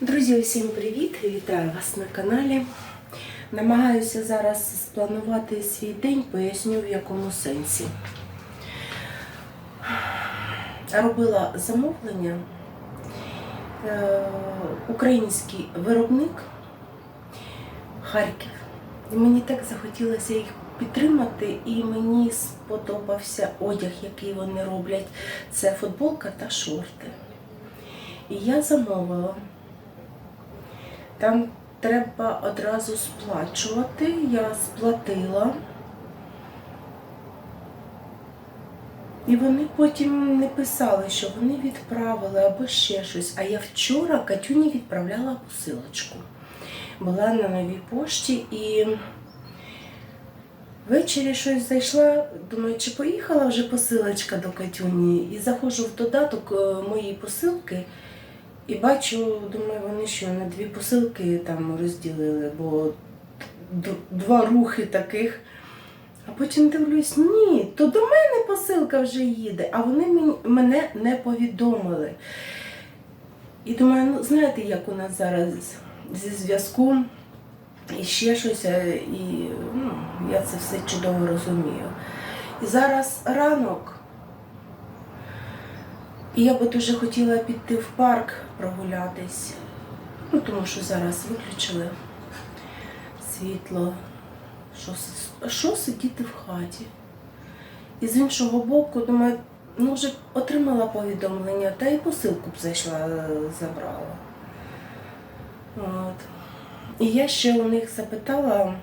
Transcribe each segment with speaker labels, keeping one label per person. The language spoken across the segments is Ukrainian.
Speaker 1: Друзі, усім привіт! Вітаю вас на каналі. Намагаюся зараз спланувати свій день, поясню в якому сенсі. Робила замовлення. Е, Український виробник Харків. І мені так захотілося їх підтримати, і мені сподобався одяг, який вони роблять. Це футболка та шорти. І я замовила. Там треба одразу сплачувати. Я сплатила. І вони потім не писали, що вони відправили або ще щось. А я вчора Катюні відправляла посилочку. Була на новій пошті і ввечері щось зайшла, думаю, чи поїхала вже посилочка до Катюні. І заходжу в додаток е, моєї посилки. І бачу, думаю, вони що на дві посилки там розділили, бо два рухи таких. А потім дивлюсь, ні, то до мене посилка вже їде, а вони мене не повідомили. І думаю, ну знаєте, як у нас зараз зі зв'язком і ще щось, е, і ну, я це все чудово розумію. І зараз ранок. І я би дуже хотіла піти в парк прогулятись, ну, тому що зараз виключили світло. Що, що сидіти в хаті? І з іншого боку, думаю, ну вже отримала повідомлення, та й посилку б зайшла, е, забрала. От. І я ще у них запитала,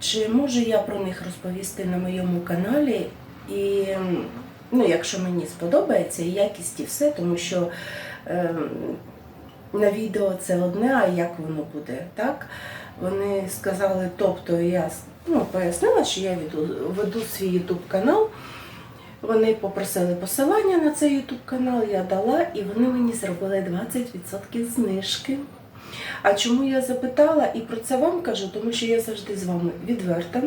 Speaker 1: чи можу я про них розповісти на моєму каналі. І ну, якщо мені сподобається, і якість і все, тому що е, на відео це одне, а як воно буде, так? Вони сказали, тобто я ну, пояснила, що я веду, веду свій YouTube канал. Вони попросили посилання на цей YouTube канал, я дала, і вони мені зробили 20% знижки. А чому я запитала і про це вам кажу, тому що я завжди з вами відверта.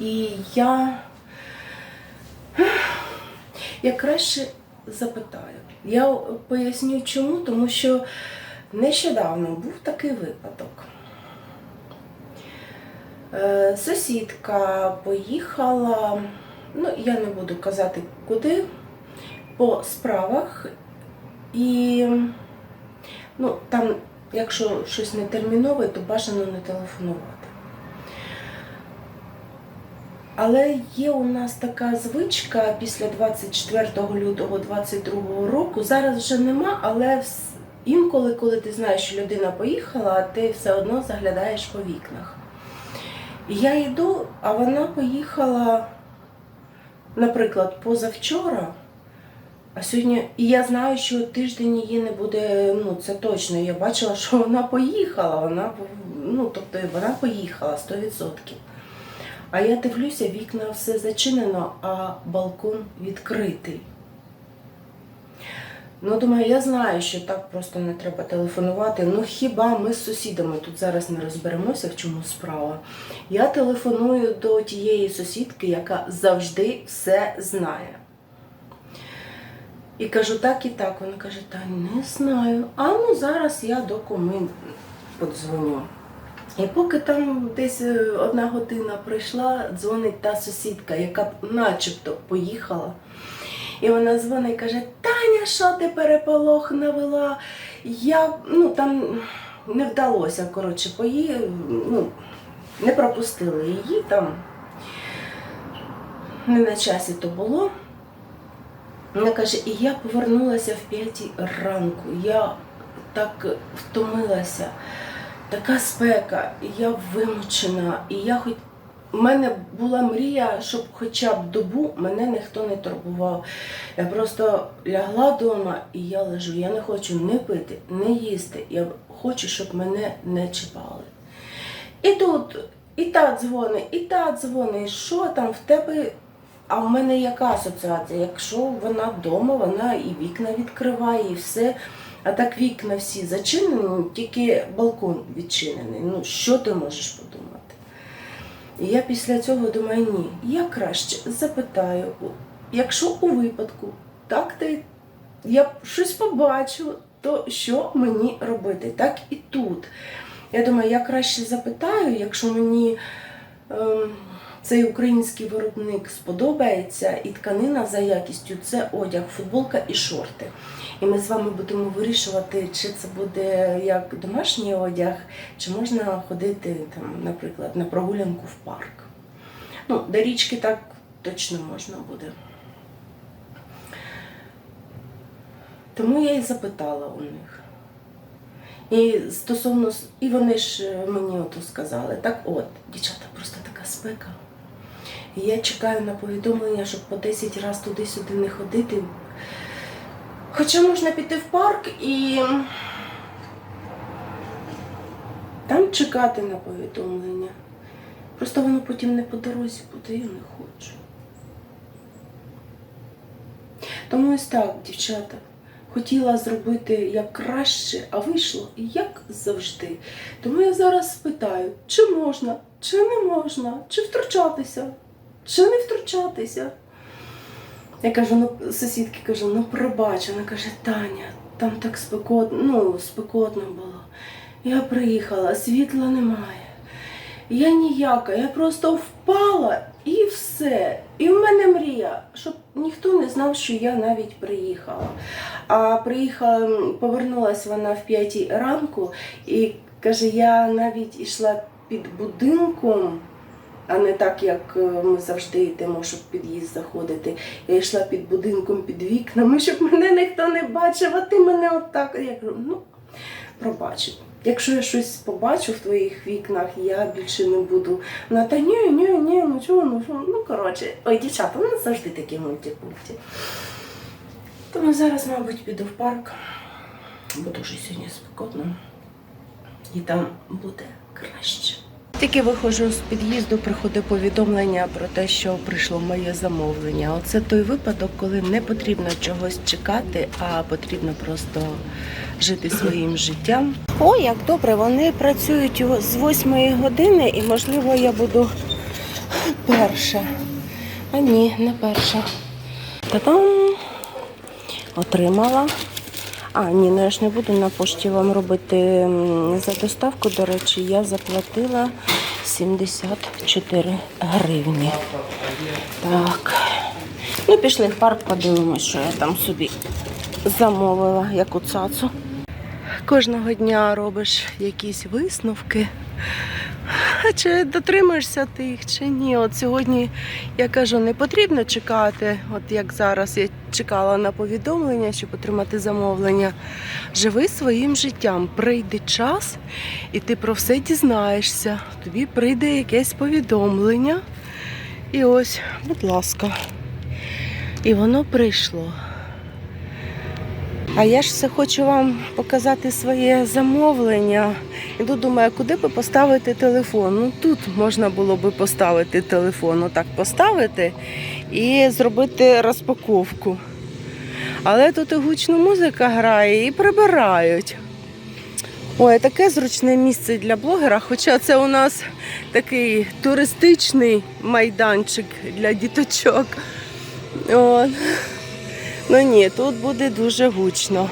Speaker 1: І я, я краще запитаю. Я поясню чому, тому що нещодавно був такий випадок. Е, Сусідка поїхала, ну я не буду казати куди, по справах. І ну, там, якщо щось не термінове, то бажано не телефонувати. Але є у нас така звичка після 24 лютого 22 року. Зараз вже нема, але інколи, коли ти знаєш, що людина поїхала, ти все одно заглядаєш по вікнах. Я йду, а вона поїхала, наприклад, позавчора. А сьогодні, і я знаю, що тиждень її не буде, ну це точно. Я бачила, що вона поїхала. Вона ну, тобто вона поїхала 100%. А я дивлюся, вікна все зачинено, а балкон відкритий. Ну, думаю, я знаю, що так просто не треба телефонувати. Ну хіба ми з сусідами тут зараз не розберемося, в чому справа? Я телефоную до тієї сусідки, яка завжди все знає. І кажу, так і так. Вона каже, та не знаю. А ну зараз я до куми подзвоню. І поки там десь е, одна година пройшла, дзвонить та сусідка, яка начебто поїхала. І вона дзвонить і каже: Таня, що ти переполох навела? Я ну там не вдалося, коротше, пої... ну, не пропустили її там. Не на часі то було. Вона каже, і я повернулася в п'ятій ранку. Я так втомилася, така спека, і я вимучена, і я хоч. У мене була мрія, щоб хоча б добу мене ніхто не турбував. Я просто лягла вдома і я лежу. Я не хочу не пити, не їсти. Я хочу, щоб мене не чіпали. І тут і та дзвонить, і та дзвонить, що там в тебе. А в мене яка асоціація? Якщо вона вдома, вона і вікна відкриває, і все. А так вікна всі зачинені, тільки балкон відчинений. Ну, що ти можеш подумати? І я після цього думаю, ні, я краще запитаю, якщо у випадку так ти я щось побачу, то що мені робити? Так і тут. Я думаю, я краще запитаю, якщо мені ем, цей український виробник сподобається, і тканина за якістю це одяг, футболка і шорти. І ми з вами будемо вирішувати, чи це буде як домашній одяг, чи можна ходити, там, наприклад, на прогулянку в парк. Ну, до річки так точно можна буде. Тому я і запитала у них. І стосовно, і вони ж мені ото сказали, так от, дівчата, просто така спека. І я чекаю на повідомлення, щоб по 10 разів туди-сюди не ходити. Хоча можна піти в парк і там чекати на повідомлення. Просто воно потім не по дорозі буде, я не хочу. Тому ось так, дівчата. Хотіла зробити як краще, а вийшло як завжди. Тому я зараз спитаю, чи можна, чи не можна, чи втручатися, чи не втручатися. Я кажу, ну, сусідки кажу, ну пробач. Вона каже, Таня, там так спекотно, ну, спекотно було. Я приїхала, світла немає. Я ніяка, я просто впала і все. І в мене мрія, щоб ніхто не знав, що я навіть приїхала. А приїхала, повернулася вона в п'ятій ранку і каже, я навіть йшла під будинком, а не так, як е, ми завжди йдемо, щоб під'їзд заходити. Я йшла під будинком, під вікнами, щоб мене ніхто не бачив, а ти мене отак. Я кажу, ну, пробачив. Якщо я щось побачу в твоїх вікнах, я більше не буду. Вона та ні, ні, ні, ну чого, ну що, ну коротше, ой, дівчата, ну завжди такі мультипункті. Тому зараз, мабуть, піду в парк, бо дуже сьогодні спекотно. І там буде краще. Тільки виходжу з під'їзду, приходить повідомлення про те, що прийшло моє замовлення. Оце той випадок, коли не потрібно чогось чекати, а потрібно просто жити своїм життям. О, як добре, вони працюють з 8 години і, можливо, я буду перша. А ні, не перша. Та-дам! Отримала. А, ні, ну я ж не буду на пошті вам робити за доставку. До речі, я заплатила 74 гривні. Так. Ну, пішли в парк, подивимось, що я там собі замовила, яку цацу. Кожного дня робиш якісь висновки. Чи дотримуєшся ти їх, чи ні? От сьогодні я кажу, не потрібно чекати, от як зараз я чекала на повідомлення, щоб отримати замовлення. Живи своїм життям. Прийде час, і ти про все дізнаєшся. Тобі прийде якесь повідомлення. І ось, будь ласка. І воно прийшло. А я ж все хочу вам показати своє замовлення. Іду думаю, куди би поставити телефон. Ну тут можна було би поставити телефон, отак поставити і зробити розпаковку. Але тут і гучна музика грає і прибирають. Ой, таке зручне місце для блогера, хоча це у нас такий туристичний майданчик для діточок. От. Ну ні, тут буде дуже гучно.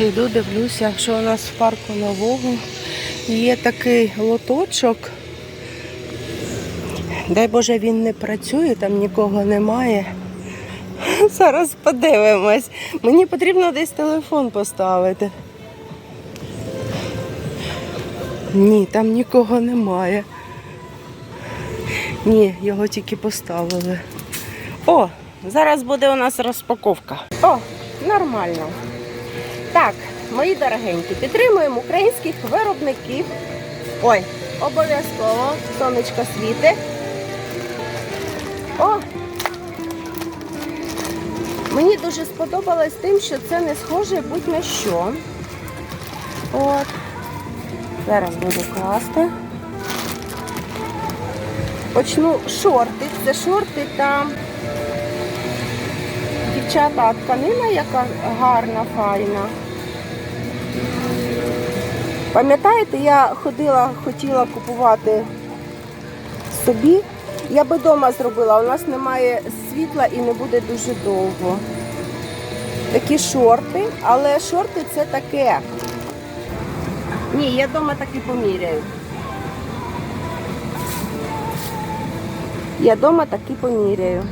Speaker 1: Йду, дивлюся, що у нас в парку нового є такий лоточок. Дай Боже, він не працює, там нікого немає. Зараз подивимось. Мені потрібно десь телефон поставити. Ні, там нікого немає. Ні, його тільки поставили. О, зараз буде у нас розпаковка. О, нормально. Так, мої дорогенькі, підтримуємо українських виробників. Ой, обов'язково сонечко світи. О! Мені дуже сподобалось тим, що це не схоже будь-на що. От. Зараз буду класти. Почну шорти. Це шорти та дівчата тканина, яка гарна, файна. Пам'ятаєте, я ходила, хотіла купувати собі
Speaker 2: Я би вдома зробила, у нас немає світла і не буде дуже довго. Такі шорти, але шорти це таке. Ні, я вдома так і поміряю. Я вдома так і поміряю.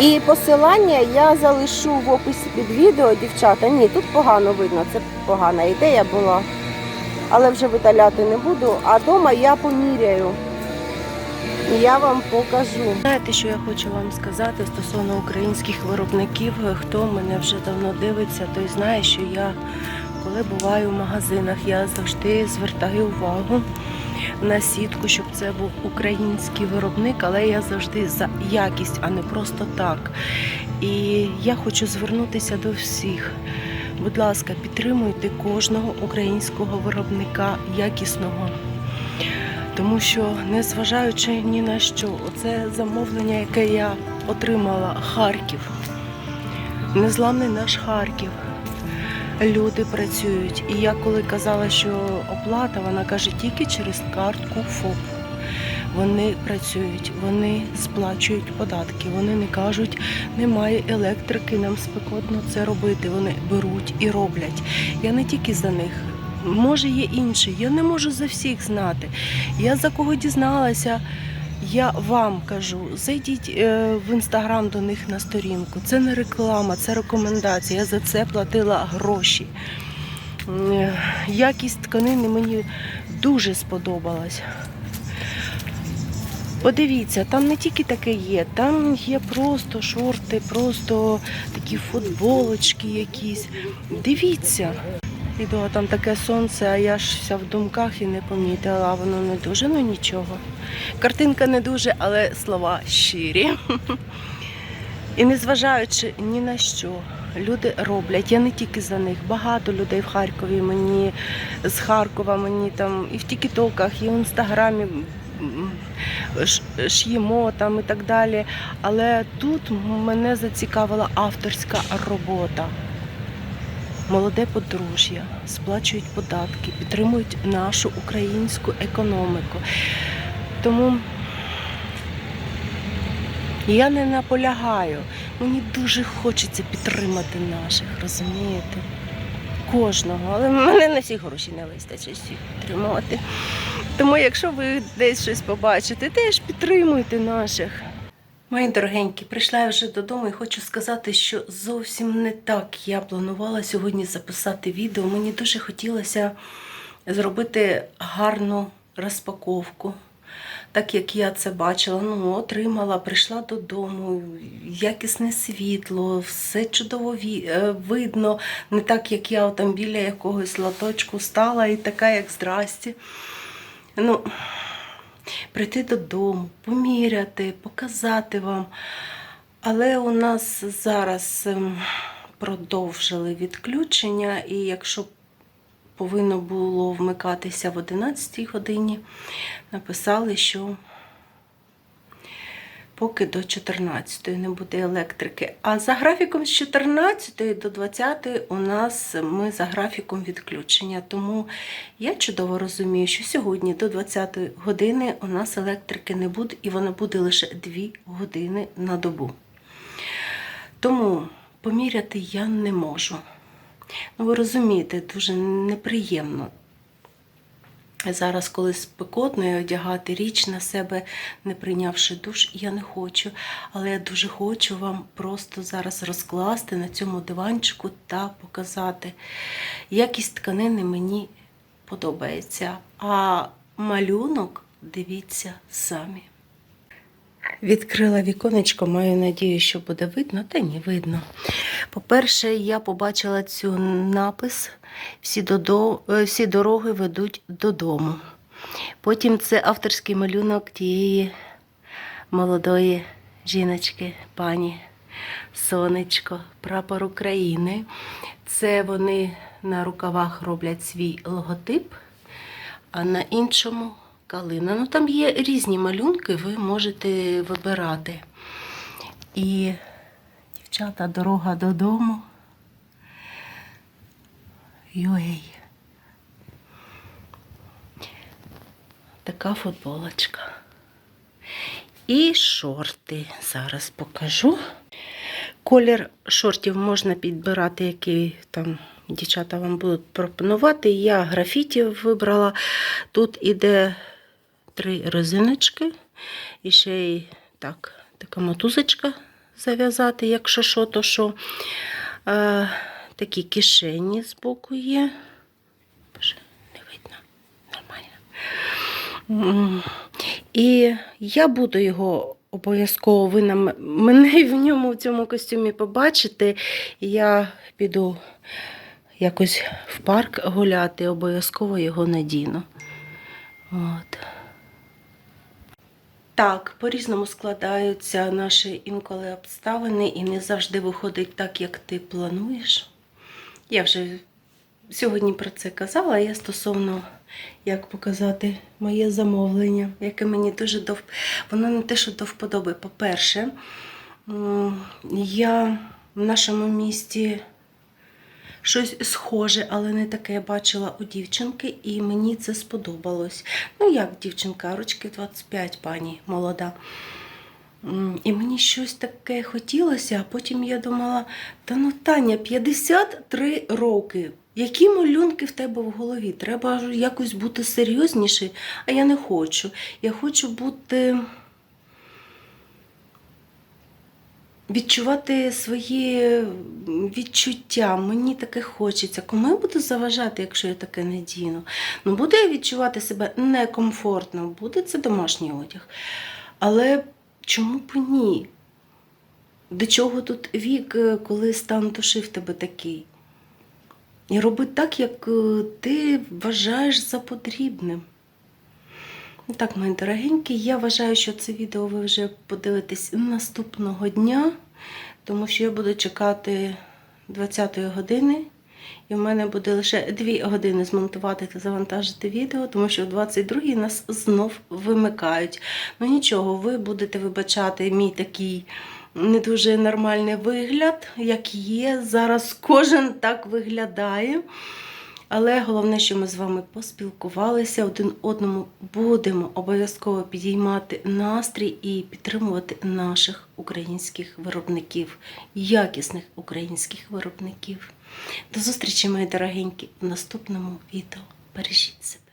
Speaker 2: І посилання я залишу в описі під відео, дівчата. Ні, тут погано видно, це погана ідея була. Але вже видаляти не буду, а вдома я поміряю. Я вам покажу.
Speaker 1: Знаєте, що я хочу вам сказати стосовно українських виробників? Хто мене вже давно дивиться, той знає, що я, коли буваю в магазинах, я завжди звертаю увагу на сітку, щоб це був український виробник, але я завжди за якість, а не просто так. І я хочу звернутися до всіх. Будь ласка, підтримуйте кожного українського виробника якісного. Тому що, незважаючи ні на що, оце замовлення, яке я отримала, Харків, незламний наш Харків. Люди працюють. І я коли казала, що оплата, вона каже тільки через картку ФОП. Вони працюють, вони сплачують податки. Вони не кажуть, немає електрики, нам спекотно це робити. Вони беруть і роблять. Я не тільки за них. Може, є інші. Я не можу за всіх знати. Я за кого дізналася. Я вам кажу, зайдіть е, в інстаграм до них на сторінку. Це не реклама, це рекомендація. Я за це платила гроші. Е, Якість тканини мені дуже сподобалась. Подивіться, там не тільки таке є, там є просто шорти, просто такі футболочки якісь. Дивіться. А там таке сонце, а я ж вся в думках і не помітила, воно не дуже, ну нічого. Картинка не дуже, але слова щирі. І незважаючи ні на що, люди роблять. Я не тільки за них. Багато людей в Харкові мені з Харкова, мені там і в Тікітоках, і в інстаграмі ш'ємо там і так далі. Але тут мене зацікавила авторська робота. Молоде подружжя сплачують податки, підтримують нашу українську економіку. Тому я не наполягаю. Мені дуже хочеться підтримати наших, розумієте? Кожного, але мене на всі гроші не вистачить всіх підтримувати. Тому, якщо ви десь щось побачите, теж підтримуйте наших. Мої дорогенькі, прийшла я вже додому і хочу сказати, що зовсім не так я планувала сьогодні записати відео. Мені дуже хотілося зробити гарну розпаковку. Так як я це бачила, ну, отримала, прийшла додому, якісне світло, все чудово е, видно, не так, як я там біля якогось латочку стала і така, як здрасті. Ну, прийти додому, поміряти, показати вам. Але у нас зараз ем, продовжили відключення, і якщо повинно було вмикатися в 11 годині, написали, що поки до 14 не буде електрики. А за графіком з 14 до 20 у нас ми за графіком відключення. Тому я чудово розумію, що сьогодні до 20 години у нас електрики не буде, і вона буде лише 2 години на добу. Тому поміряти я не можу. Ну, ви розумієте, дуже неприємно. Зараз, коли спекотно і одягати річ на себе, не прийнявши душ, я не хочу. Але я дуже хочу вам просто зараз розкласти на цьому диванчику та показати. Якість тканини мені подобається. А малюнок дивіться самі. Відкрила віконечко, маю надію, що буде видно, та ні, видно. По-перше, я побачила цю напис всі, додо... е, всі дороги ведуть додому. Потім це авторський малюнок тієї молодої жіночки, пані Сонечко, прапор України. Це вони на рукавах роблять свій логотип, а на іншому калина. Ну там є різні малюнки, ви можете вибирати. І дівчата, дорога додому. Йой. така футболочка. І шорти. Зараз покажу. Колір шортів можна підбирати, який там дівчата вам будуть пропонувати. Я графіті вибрала. Тут іде три резиночки. І ще й так, така мотузочка зав'язати, якщо що, то що. Е, такі кишені збоку є. Боже, не видно. Нормально. І я буду його обов'язково, ви нам, мене в ньому в цьому костюмі побачите. Я піду якось в парк гуляти, обов'язково його надіну. От. Так, по-різному складаються наші інколи обставини, і не завжди виходить так, як ти плануєш. Я вже сьогодні про це казала. Я стосовно, як показати моє замовлення, яке мені дуже до воно не те, що до вподоби. По-перше, я в нашому місті щось схоже, але не таке бачила у дівчинки, і мені це сподобалось. Ну, як дівчинка, рочки 25, пані молода. І мені щось таке хотілося, а потім я думала: та ну Таня, 53 роки. Які малюнки в тебе в голові? Треба якось бути серйозніше, а я не хочу. Я хочу бути. Відчувати свої відчуття, мені таке хочеться. Кому я буду заважати, якщо я таке не діну? Ну, буду я відчувати себе некомфортно, буде це домашній одяг. Але чому б ні? До чого тут вік, е, коли стан душі в тебе такий? І роби так, як е, ти вважаєш за потрібним. Так, мої дорогенькі, я вважаю, що це відео ви вже подивитесь наступного дня, тому що я буду чекати 20-ї години. І в мене буде лише 2 години змонтувати та завантажити відео, тому що о 22-й нас знов вимикають. Ну нічого, ви будете вибачати мій такий не дуже нормальний вигляд, як є. Зараз кожен так виглядає. Але головне, що ми з вами поспілкувалися, один одному будемо обов'язково підіймати настрій і підтримувати наших українських виробників, якісних українських виробників. До зустрічі, мої дорогенькі, в наступному відео. Бережіть себе.